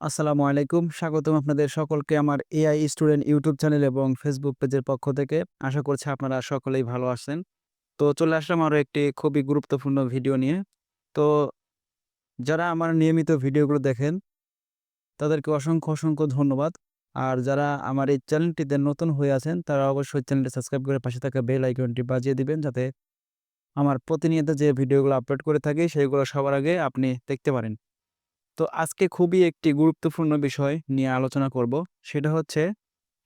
আসসালামু আলাইকুম। স্বাগতম আপনাদের সকলকে আমার এআই স্টুডেন্ট ইউটিউব চ্যানেল এবং ফেসবুক পেজের পক্ষ থেকে। আশা করছি আপনারা সকলেই ভালো আছেন। তো চলে আসলাম আরও একটি খুবই গুরুত্বপূর্ণ ভিডিও নিয়ে। তো যারা আমার নিয়মিত ভিডিওগুলো দেখেন তাদেরকে অসংখ্য, অসংখ্য ধন্যবাদ। আর যারা আমার এই চ্যানেলটিতে নতুন হয়ে আছেন তারা অবশ্যই চ্যানেলটি সাবস্ক্রাইব করে পাশে থাকা বেল আইকনটি বাজিয়ে দিবেন যাতে আমার প্রতিনিয়ত যে ভিডিওগুলো আপলোড করে থাকি সেইগুলো সবার আগে আপনি দেখতে পারেন। তো আজকে খুবই একটি গুরুত্বপূর্ণ বিষয় নিয়ে আলোচনা করব। সেটা হচ্ছে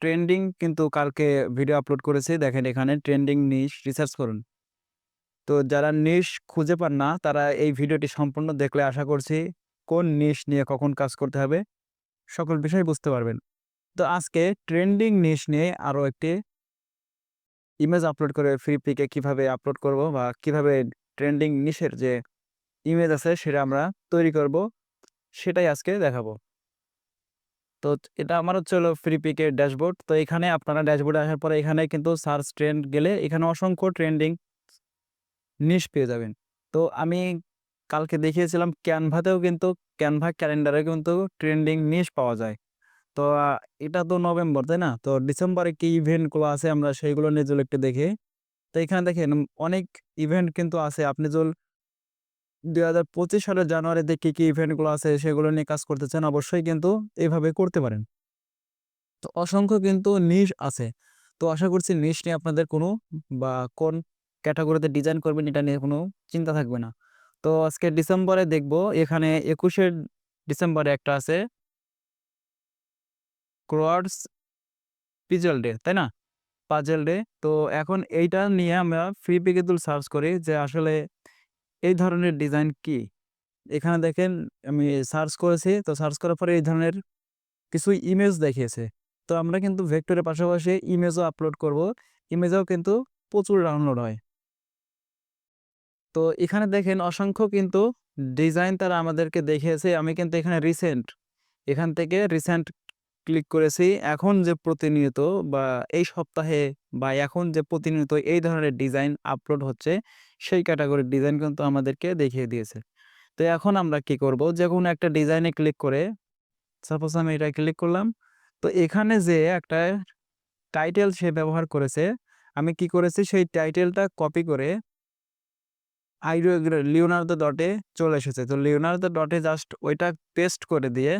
ট্রেন্ডিং কিন্তু কালকে ভিডিও আপলোড করেছি। দেখেন এখানে ট্রেন্ডিং নিশ রিসার্চ করুন। তো যারা নিশ খুঁজে পান না, তারা এই ভিডিওটি সম্পূর্ণ দেখলে আশা করছি কোন নিশ নিয়ে কখন কাজ করতে হবে, সকল বিষয় বুঝতে পারবেন। তো আজকে ট্রেন্ডিং নিশ নিয়ে আরও একটি ইমেজ আপলোড করে ফ্রি পিকে কীভাবে আপলোড করব বা কীভাবে ট্রেন্ডিং নিশের যে ইমেজ আছে, সেটা আমরা তৈরি করব সেটাই আজকে দেখাবো। তো এটা আমার হচ্ছে হলো ফ্রি পিকের ড্যাশবোর্ড। তো এখানে আপনারা ড্যাশবোর্ডে আসার পরে এখানে কিন্তু সার্চ ট্রেন্ড গেলে এখানে অসংখ্য ট্রেন্ডিং নিশ পেয়ে যাবেন। তো আমি কালকে দেখিয়েছিলাম ক্যানভাতেও কিন্তু ক্যানভা ক্যালেন্ডারে কিন্তু ট্রেন্ডিং নিশ পাওয়া যায়। তো এটা তো নভেম্বর, তাই না? তো ডিসেম্বরে কি ইভেন্টগুলো আছে আমরা সেইগুলো নিয়ে একটু দেখি। তো এখানে দেখেন অনেক ইভেন্ট কিন্তু আছে। আপনি যদি ২০২৫ সালের জানুয়ারিতে কি, কি ইভেন্টগুলো আছে সেগুলো নিয়ে কাজ করতে চান অবশ্যই কিন্তু এইভাবে করতে পারেন। তো অসংখ্য কিন্তু নিশ আছে। তো আশা করছি নিশ নিয়ে আপনাদের কোনো বা কোন ক্যাটাগরিতে ডিজাইন করবেন এটা নিয়ে কোনো চিন্তা থাকবে না। তো আজকে ডিসেম্বরে দেখব এখানে একুশে ডিসেম্বরে একটা আছে ক্রোয়ার্ডস পিজল ডে, তাই না? Puzzle day. তো এখন এইটা নিয়ে আমরা ফ্রি পিকে যদি সার্চ করি যে আসলে এই ধরনের ডিজাইন কি? এখানে দেখেন, আমি সার্চ করেছি। তো সার্চ করার পরে এই ধরনের কিছু ইমেজ দেখিয়েছে। তো আমরা কিন্তু ভেক্টরের পাশাপাশি ইমেজও আপলোড করব। ইমেজও কিন্তু প্রচুর ডাউনলোড হয়। তো এখানে দেখেন, অসংখ্য কিন্তু ডিজাইন তারা আমাদেরকে দেখিয়েছে। আমি কিন্তু এখানে রিসেন্ট এখান থেকে রিসেন্ট ক্লিক করেছি। এখন যে প্রতিনিয়ত বা এই সপ্তাহে বা এখন যে প্রতিনিয়ত এই ধরনের ডিজাইন আপলোড হচ্ছে সেই ক্যাটাগরির ডিজাইন কিন্তু আমাদেরকে দেখিয়ে দিয়েছে। তো এখন আমরা কি করব? যে কোনো একটা ডিজাইনে ক্লিক করে সাপোজ আমি এটা ক্লিক করলাম। তো এখানে যে একটা টাইটেল সে ব্যবহার করেছে, আমি কি করেছি সেই টাইটেলটা কপি করে আইরো লিওনার্দো ডটে চলে এসেছে। তো লিওনার্দো ডটে জাস্ট ওইটা পেস্ট করে দিয়ে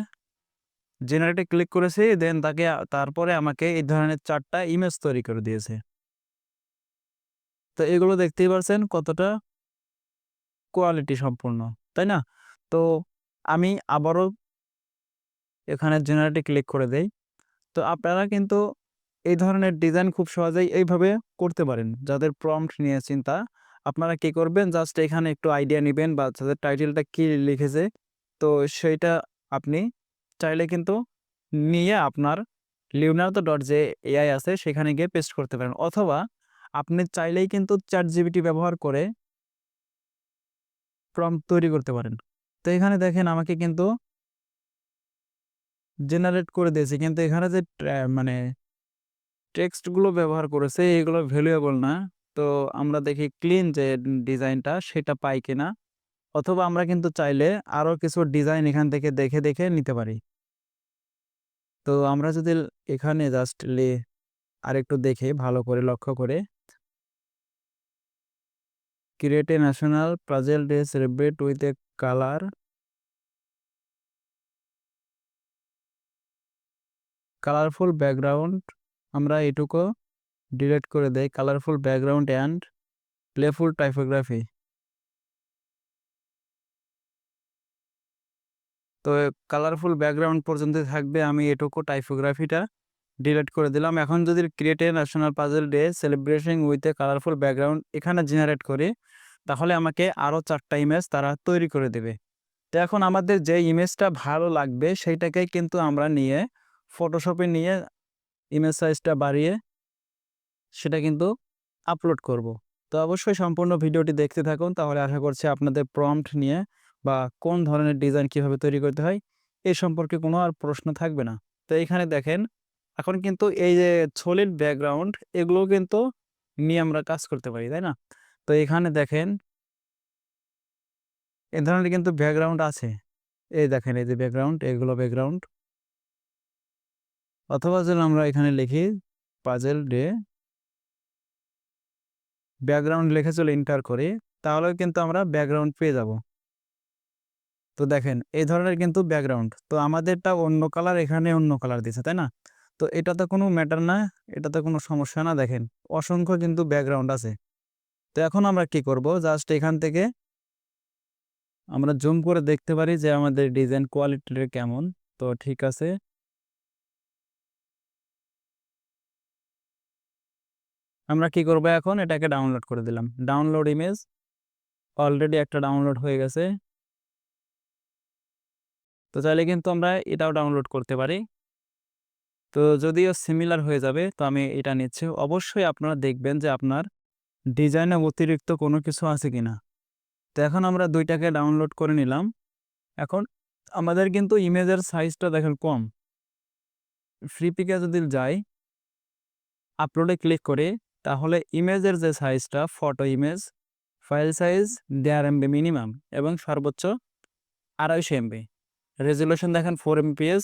জেনারেটে ক্লিক করেছি দেন তাকে তারপরে আমাকে এই ধরনের চারটা ইমেজ তৈরি করে দিয়েছে। তো এগুলো দেখতেই পারছেন কতটা কোয়ালিটি সম্পূর্ণ, তাই না? তো আমি আবারও এখানে জেনারেটে ক্লিক করে দেই। তো আপনারা কিন্তু এই ধরনের ডিজাইন খুব সহজেই এইভাবে করতে পারেন। যাদের প্রম্পট নিয়ে চিন্তা, আপনারা কি করবেন জাস্ট এখানে একটু আইডিয়া নিবেন বা তাদের টাইটেলটা কি লিখেছে তো সেইটা আপনি চাইলে কিন্তু নিয়ে আপনার লিওনার্দো ডট যে এআই আছে সেখানে গিয়ে পেস্ট করতে পারেন। অথবা আপনি চাইলেই কিন্তু চ্যাট জিবিটি ব্যবহার করে প্রম্পট তৈরি করতে পারেন। তো এখানে দেখেন আমাকে কিন্তু জেনারেট করে দিয়েছে। কিন্তু এখানে যে মানে টেক্সটগুলো ব্যবহার করেছে এগুলো ভ্যালুয়েবল না। তো আমরা দেখি ক্লিন যে ডিজাইনটা সেটা পাই কিনা। অথবা আমরা কিন্তু চাইলে আরও কিছু ডিজাইন এখান থেকে দেখে, দেখে নিতে পারি। তো আমরা যদি এখানে জাস্ট লে আরেকটু দেখে ভালো করে লক্ষ্য করে create a national puzzle day celebrate with a colour colourful background আমরা এটুকু ডিলিট করে দেই। Colourful background and playful typography. তো কালারফুল ব্যাকগ্রাউন্ড পর্যন্ত থাকবে। আমি এটুকু টাইপোগ্রাফিটা ডিলিট করে দিলাম। এখন যদি create national puzzle day celebration with a colourful background এখানে জেনারেট করি, তাহলে আমাকে আরও চারটা ইমেজ তারা তৈরি করে দেবে। তো এখন আমাদের যে ইমেজটা ভালো লাগবে সেইটাকেই কিন্তু আমরা নিয়ে ফটোশপে নিয়ে ইমেজ সাইজটা বাড়িয়ে সেটা কিন্তু আপলোড করব। তো অবশ্যই সম্পূর্ণ ভিডিওটি দেখতে থাকুন তাহলে আশা করছি আপনাদের প্রম্পট নিয়ে বা কোন ধরনের ডিজাইন কীভাবে তৈরি করতে হয় এ সম্পর্কে কোনো আর প্রশ্ন থাকবে না। তো এখানে দেখেন এখন কিন্তু এই যে সলিড ব্যাকগ্রাউন্ড এগুলো কিন্তু নিয়ে আমরা কাজ করতে পারি, তাই না? তো এখানে দেখেন এ ধরনের কিন্তু ব্যাকগ্রাউন্ড আছে। এই দেখেন এই যে ব্যাকগ্রাউন্ড এগুলো ব্যাকগ্রাউন্ড অথবা যদি আমরা এখানে লিখি পাজেল ডে ব্যাকগ্রাউন্ড লিখে চলে ইন্টার করি তাহলে কিন্তু আমরা ব্যাকগ্রাউন্ড পেয়ে যাব তো দেখেন, এই ধরনের কিন্তু ব্যাকগ্রাউন্ড তো আমাদেরটা অন্য কালার এখানে অন্য কালার দিছে, তাই না? তো এটাতে কোনো ম্যাটার না, এটাতে কোনো সমস্যা না, দেখেন। অসংখ্য কিন্তু ব্যাকগ্রাউন্ড আছে। তো এখন আমরা কি করব? জাস্ট এখান থেকে আমরা জুম করে দেখতে পারি যে আমাদের ডিজাইন কোয়ালিটিটা কেমন। তো ঠিক আছে। আমরা কি করব এখন? এটাকে ডাউনলোড করে দিলাম। ডাউনলোড ইমেজ অলরেডি একটা ডাউনলোড হয়ে গেছে। তো চাইলে কিন্তু আমরা এটাও ডাউনলোড করতে পারি। তো যদিও সিমিলার হয়ে যাবে, তো আমি এটা নিচ্ছি। অবশ্যই আপনারা দেখবেন যে আপনার ডিজাইনে অতিরিক্ত কোনো কিছু আছে কি না তো এখন আমরা দুইটাকে ডাউনলোড করে নিলাম। এখন আমাদের কিন্তু ইমেজের সাইজটা দেখেন কম। ফ্রি পিকে যদি যাই আপলোডে ক্লিক করে, তাহলে ইমেজের যে সাইজটা ফটো ইমেজ ফাইল সাইজ দেড় এমবি মিনিমাম এবং সর্বোচ্চ আড়াইশো এমবি রেজুলেশন দেখেন ফোর এমপিএস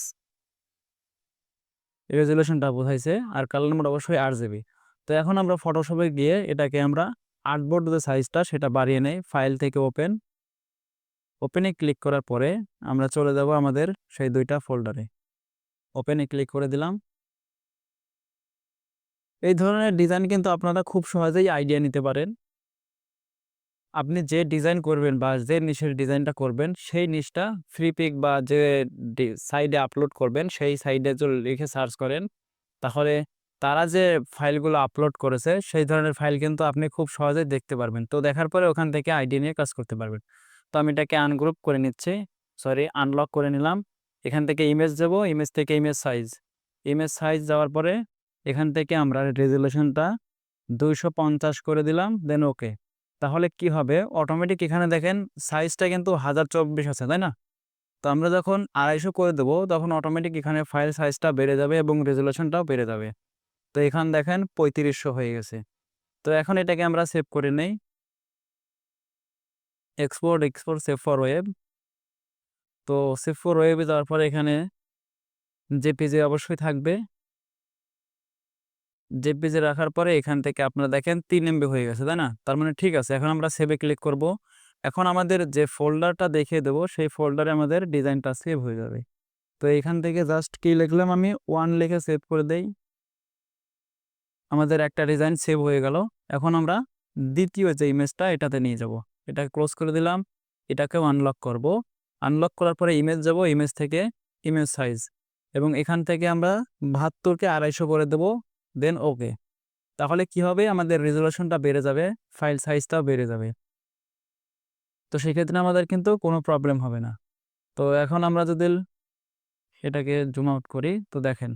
রেজুলেশনটা বোঝাইছে, আর কালার মোড অবশ্যই আট জিবি তো এখন আমরা ফটোশপে গিয়ে এটাকে আমরা আর্টবোর্ড যে সাইজটা সেটা বাড়িয়ে নেই ফাইল থেকে ওপেন ওপেনে ক্লিক করার পরে আমরা চলে যাব আমাদের সেই দুইটা ফোল্ডারে ওপেনে ক্লিক করে দিলাম। এই ধরনের ডিজাইন কিন্তু আপনারা খুব সহজেই আইডিয়া নিতে পারেন। আপনি যে ডিজাইন করবেন বা যে নিশের ডিজাইনটা করবেন, সেই নিশটা ফ্রি পিক বা যে সাইডে আপলোড করবেন, সেই সাইডে যদি লিখে সার্চ করেন, তাহলে তারা যে ফাইলগুলো আপলোড করেছে, সেই ধরনের ফাইল কিন্তু আপনি খুব সহজেই দেখতে পারবেন। তো দেখার পরে ওখান থেকে আইডি নিয়ে কাজ করতে পারবেন। তো আমি এটাকে আনগ্রুপ করে নিচ্ছি। সরি আনলক করে নিলাম। এখান থেকে ইমেজ দেবো। ইমেজ থেকে ইমেজ সাইজ ইমেজ সাইজ যাওয়ার পরে এখান থেকে আমরা রেজুলেশনটা দুইশো পঞ্চাশ করে দিলাম দেন ওকে তাহলে কি হবে? অটোমেটিক এখানে দেখেন সাইজটা কিন্তু হাজার চব্বিশ আছে, তাই না? তো আমরা যখন আড়াইশো করে দেবো, তখন অটোমেটিক এখানে ফাইল সাইজটা বেড়ে যাবে এবং রেজুলেশনটাও বেড়ে যাবে। তো এখান দেখেন পঁয়ত্রিশশো হয়ে গেছে। তো এখন এটাকে আমরা সেভ করে নেই। Export export save for web তো সেভ ফর ওয়েবে যাওয়ার পরে এখানে জেপিজে অবশ্যই থাকবে। জেপিজে রাখার পরে এখান থেকে আপনারা দেখেন তিন এমবি হয়ে গেছে, তাই না? তার মানে ঠিক আছে, এখন আমরা সেভে ক্লিক করব। এখন আমাদের যে ফোল্ডারটা দেখিয়ে দেবো, সেই ফোল্ডারে আমাদের ডিজাইনটা সেভ হয়ে যাবে। তো এখান থেকে জাস্ট কি লিখলাম আমি? ওয়ান লিখে সেভ করে দেই। আমাদের একটা ডিজাইন সেভ হয়ে গেল। এখন আমরা দ্বিতীয় যে ইমেজটা এটাতে নিয়ে যাব। এটা ক্লোজ করে দিলাম। এটাকেও আনলক করব। আনলক করার পরে ইমেজ যাব ইমেজ থেকে ইমেজ সাইজ এবং এখান থেকে আমরা বাহাত্তরকে আড়াইশো করে দেব। দেন ওকে তাহলে কি হবে? আমাদের রেজুলেশনটা বেড়ে যাবে ফাইল সাইজটাও বেড়ে যাবে। তো সেক্ষেত্রে আমাদের কিন্তু কোনো প্রবলেম হবে না। তো এখন আমরা যদি এটাকে জুম আউট করি, তো দেখেন,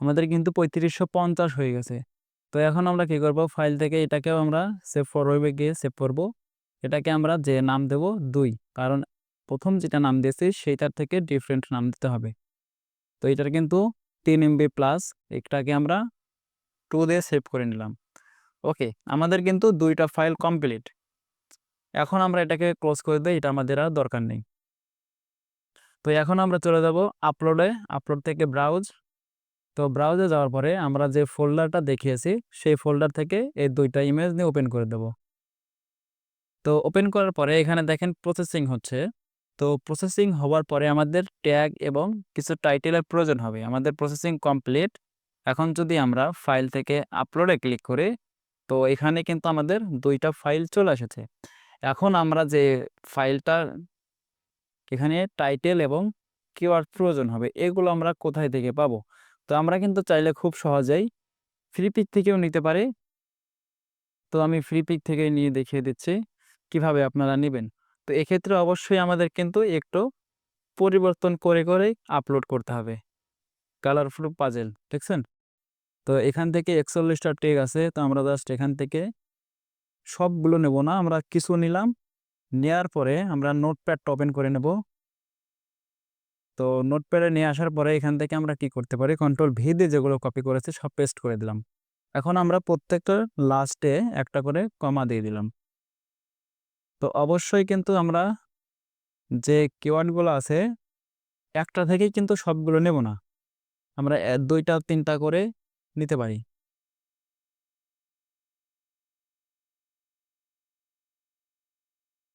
আমাদের কিন্তু পঁয়ত্রিশশো পঞ্চাশ হয়ে গেছে। তো এখন আমরা কি করব? ফাইল থেকে এটাকেও আমরা সেভ ফরওয়ার্ডে গিয়ে সেভ করব। এটাকে আমরা যে নাম দেব? দুই। কারণ প্রথম যেটা নাম দিয়েছি, সেইটার থেকে ডিফারেন্ট নাম দিতে হবে। তো এটার কিন্তু তিন এমবি প্লাস এটাকে আমরা টু দিয়ে সেভ করে নিলাম। ওকে আমাদের কিন্তু দুইটা ফাইল কমপ্লিট এখন আমরা এটাকে ক্লোজ করে দিই, এটা আমাদের আর দরকার নেই। তো এখন আমরা চলে যাব আপলোডে আপলোড থেকে ব্রাউজ তো ব্রাউজে যাওয়ার পরে আমরা যে ফোল্ডারটা দেখিয়েছি, সেই ফোল্ডার থেকে এই দুইটা ইমেজ নিয়ে ওপেন করে দেব। তো ওপেন করার পরে এখানে দেখেন প্রসেসিং হচ্ছে। তো প্রসেসিং হওয়ার পরে আমাদের ট্যাগ এবং কিছু টাইটেলের প্রয়োজন হবে। আমাদের প্রসেসিং কমপ্লিট এখন যদি আমরা ফাইল থেকে আপলোডে ক্লিক করি, তো এখানে কিন্তু আমাদের দুইটা ফাইল চলে এসেছে। এখন আমরা যে ফাইলটা এখানে টাইটেল এবং কিওয়ার্ড প্রয়োজন হবে, এগুলো আমরা কোথায় থেকে পাবো? তো আমরা কিন্তু চাইলে খুব সহজেই ফ্রি পিক থেকেও নিতে পারি। তো আমি ফ্রি পিক থেকে নিয়ে দেখিয়ে দিচ্ছি, কীভাবে আপনারা নেবেন। তো এক্ষেত্রে অবশ্যই আমাদের কিন্তু একটু পরিবর্তন করে করে আপলোড করতে হবে। কালারফুল পাজেল দেখছেন? তো এখান থেকে একচল্লিশটা টেক আছে, তো আমরা জাস্ট এখান থেকে সবগুলো নেব না, আমরা কিছু নিলাম, নেয়ার পরে আমরা নোটপ্যাডটা ওপেন করে নেব। তো নোটপ্যাডে নিয়ে আসার পরে এখান থেকে আমরা কি করতে পারি? কন্ট্রোল ভি দিয়ে যেগুলো কপি করেছে সব পেস্ট করে দিলাম। এখন আমরা প্রত্যেকটা লাস্টে একটা করে কমা দিয়ে দিলাম। তো অবশ্যই কিন্তু আমরা যে কিওয়ার্ডগুলো আছে, একটা থেকেই কিন্তু সবগুলো নেব না। আমরা দুইটা, তিনটা করে নিতে পারি।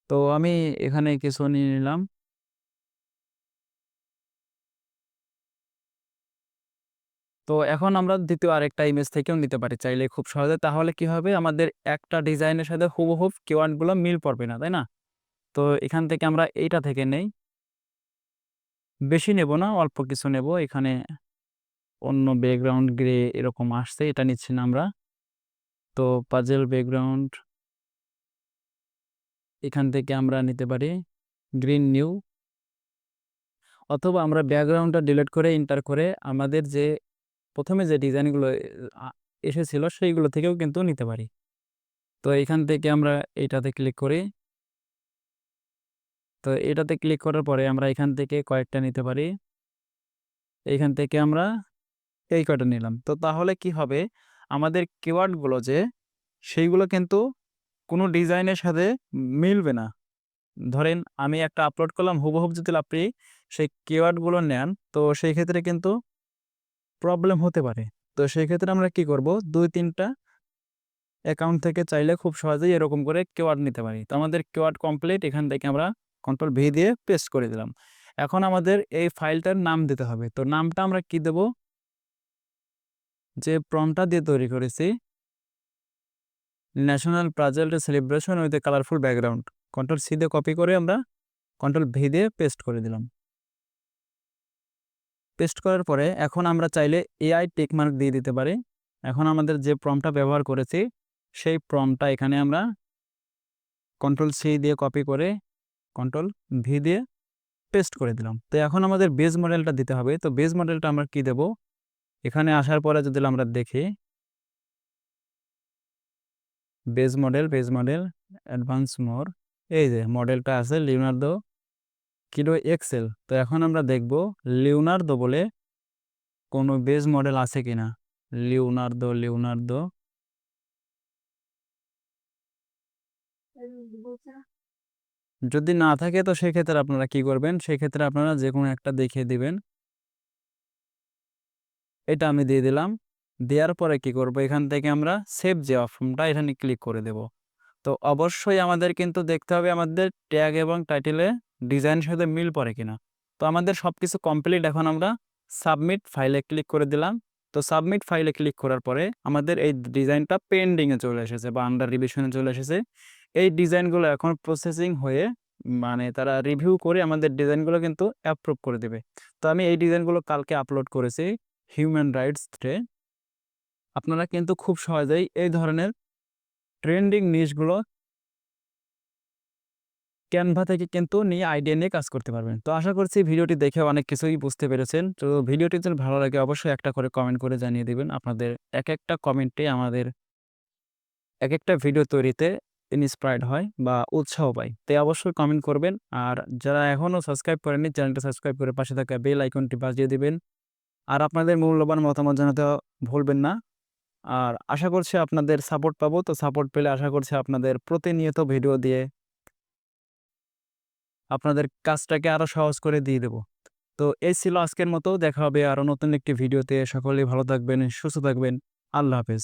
তো আমি এখানে কিছু নিয়ে নিলাম। তো এখন আমরা দ্বিতীয় আরেকটা ইমেজ থেকেও নিতে পারি চাইলে খুব সহজে। তাহলে কি হবে? আমাদের একটা ডিজাইনের সাথে হুবহুব কিওয়ার্ডগুলো মিল পড়বে না, তাই না? তো এখান থেকে আমরা এইটা থেকে নেই। বেশি নেব না, অল্প কিছু নেব এখানে। অন্য ব্যাকগ্রাউন্ড গ্রে এরকম আসছে, এটা নিচ্ছি না আমরা। তো পাজেল ব্যাকগ্রাউন্ড এখান থেকে আমরা নিতে পারি গ্রিন নিউ অথবা আমরা ব্যাকগ্রাউন্ডটা ডিলিট করে ইন্টার করে আমাদের যে প্রথমে যে ডিজাইনগুলো এসেছিল সেইগুলো থেকেও কিন্তু নিতে পারি। তো এখান থেকে আমরা এটাতে ক্লিক করি। তো এটাতে ক্লিক করার পরে আমরা এখান থেকে কয়েকটা নিতে পারি। এখান থেকে আমরা এই কয়টা নিলাম। তো তাহলে কি হবে? আমাদের কিওয়ার্ডগুলো যে, সেইগুলো কিন্তু কোনো ডিজাইনের সাথে মিলবে না। ধরেন আমি একটা আপলোড করলাম হুবহুব যদি আপনি সেই কিওয়ার্ডগুলো নেন, তো সেই ক্ষেত্রে কিন্তু প্রবলেম হতে পারে। তো সেই ক্ষেত্রে আমরা কি করব? দুই, তিনটা অ্যাকাউন্ট থেকে চাইলে খুব সহজেই এরকম করে কিওয়ার্ড নিতে পারি। তো আমাদের কিওয়ার্ড কমপ্লিট এখান থেকে আমরা কন্ট্রোল ভি দিয়ে পেস্ট করে দিলাম। এখন আমাদের এই ফাইলটার নাম দিতে হবে। তো নামটা আমরা কি দেব? যে প্রমটা দিয়ে তৈরি করেছি national puzzle celebration with a colourful background control C দিয়ে কপি করে আমরা কন্ট্রোল ভি দিয়ে পেস্ট করে দিলাম। পেস্ট করার পরে এখন আমরা চাইলে এআই টেকমার্ক দিয়ে দিতে পারি। এখন আমাদের যে প্রমটা ব্যবহার করেছি, সেই প্রমটা এখানে আমরা কন্ট্রোল সি দিয়ে কপি করে কন্ট্রোল ভি দিয়ে পেস্ট করে দিলাম। তো এখন আমাদের বেজ মডেলটা দিতে হবে। তো বেজ মডেলটা আমরা কি দেব? এখানে আসার পরে যদি আমরা দেখি base model base model advance more এই যে মডেলটা আছে লিওনার্দো কিলো এক্সেল তো এখন আমরা দেখব লিওনার্দো বলে কোনো বেজ মডেল আছে কি কিনা। লিওনার্দো লিওনার্দো যদি না থাকে তো সেক্ষেত্রে আপনারা কি করবেন? সেক্ষেত্রে আপনারা যে কোনো একটা দেখিয়ে দিবেন। এটা আমি দিয়ে দিলাম। দেওয়ার পরে কি করব? এখান থেকে আমরা সেভ যে অপশনটা এখানে ক্লিক করে দেব। তো অবশ্যই আমাদের কিন্তু দেখতে হবে আমাদের ট্যাগ এবং টাইটেলে ডিজাইনের সাথে মিল পড়ে কিনা। তো আমাদের সব কিছু কমপ্লিট এখন আমরা সাবমিট ফাইলে ক্লিক করে দিলাম। তো সাবমিট ফাইলে ক্লিক করার পরে আমাদের এই ডিজাইনটা পেন্ডিংয়ে চলে এসেছে বা আন্ডার রিভিশনে চলে এসেছে। এই ডিজাইনগুলো এখন প্রসেসিং হয়ে মানে তারা রিভিউ করে আমাদের ডিজাইনগুলো কিন্তু অ্যাপ্রুভ করে দেবে। তো আমি এই ডিজাইনগুলো কালকে আপলোড করেছি। হিউম্যান রাইটস ডে আপনারা কিন্তু খুব সহজেই এই ধরনের ট্রেন্ডিং নিউজগুলো ক্যানভা থেকে কিন্তু নিয়ে আইডিয়া নিয়ে কাজ করতে পারবেন। তো আশা করছি ভিডিওটি দেখে অনেক কিছুই বুঝতে পেরেছেন। তো ভিডিওটি যদি ভালো লাগে অবশ্যই একটা করে কমেন্ট করে জানিয়ে দিবেন। আপনাদের এক একটা কমেন্টে আমাদের এক একটা ভিডিও তৈরিতে ইন্সপায়ার্ড হয় বা উৎসাহ পায়। তাই অবশ্যই কমেন্ট করবেন। আর যারা এখনও সাবস্ক্রাইব করেননি চ্যানেলটা সাবস্ক্রাইব করে পাশে থাকা বেল আইকনটি বাজিয়ে দিবেন। আর আপনাদের মূল্যবান মতামত জানাতে ভুলবেন না। আর আশা করছি আপনাদের সাপোর্ট পাবো। তো সাপোর্ট পেলে আশা করছি আপনাদের প্রতিনিয়ত ভিডিও দিয়ে আপনাদের কাজটাকে আরও সহজ করে দিয়ে দেব। তো এই ছিল আজকের মতো। দেখা হবে আরও নতুন একটি ভিডিওতে সকলেই ভালো থাকবেন, সুস্থ থাকবেন। আল্লাহ হাফেজ।